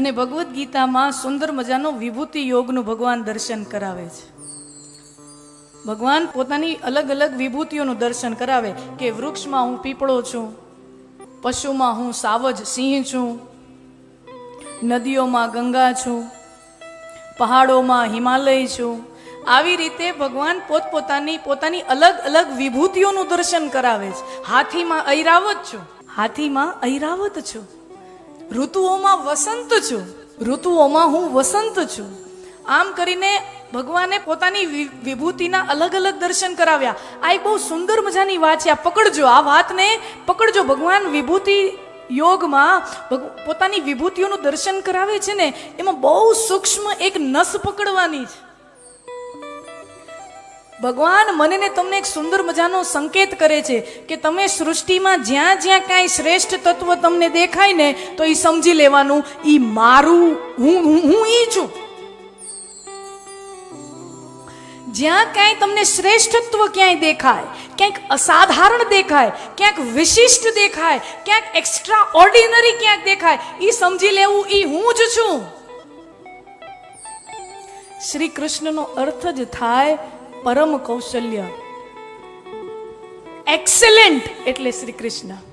અને ભગવદ્ ગીતામાં સુંદર મજાનો વિભૂતિ યોગનું ભગવાન દર્શન કરાવે છે. ભગવાન પોતાની અલગ અલગ વિભૂતિઓનું દર્શન કરાવે કે વૃક્ષમાં હું પીપળો છું, પશુમાં હું સાવજ સિંહ છું, નદીઓમાં ગંગા છું, પહાડોમાં હિમાલય છું. આવી રીતે ભગવાન પોતપોતાની પોતાની અલગ અલગ વિભૂતિઓનું દર્શન કરાવે છે. હાથીમાં ઐરાવત છું. હાથીમાં ઐરાવત છું. ઋતુઓમાં વસંત છું. ઋતુઓમાં હું વસંત છું. આમ કરીને ભગવાને પોતાની વિભૂતિના અલગ અલગ દર્શન કરાવ્યા. આ એક બહુ સુંદર મજાની વાત છે. આ પકડજો, આ વાતને પકડજો. ભગવાન વિભૂતિ યોગમાં પોતાની વિભૂતિઓનું દર્શન કરાવે છે ને, એમાં બહુ સૂક્ષ્મ એક નસ પકડવાની છે. ભગવાન મને તમને એક સુંદર મજાનો સંકેત કરે છે કે તમે સૃષ્ટિમાં જ્યાં જ્યાં કાંઈ શ્રેષ્ઠ તત્વ તમને દેખાય ને તો એ સમજી લેવાનું એ મારું, હું હું ઈ છું. જ્યાં કાંઈ તમને શ્રેષ્ઠત્વ ક્યાંય દેખાય, ક્યાંક અસાધારણ દેખાય, ક્યાંક વિશિષ્ટ દેખાય, ક્યાંક એક્સ્ટ્રા ઓર્ડિનરી ક્યાંક દેખાય એ સમજી લેવું એ હું જ છું. શ્રી કૃષ્ણનો અર્થ જ થાય પરમ કૌશલ્ય. એક્સેલેન્ટ એટલે શ્રી કૃષ્ણ.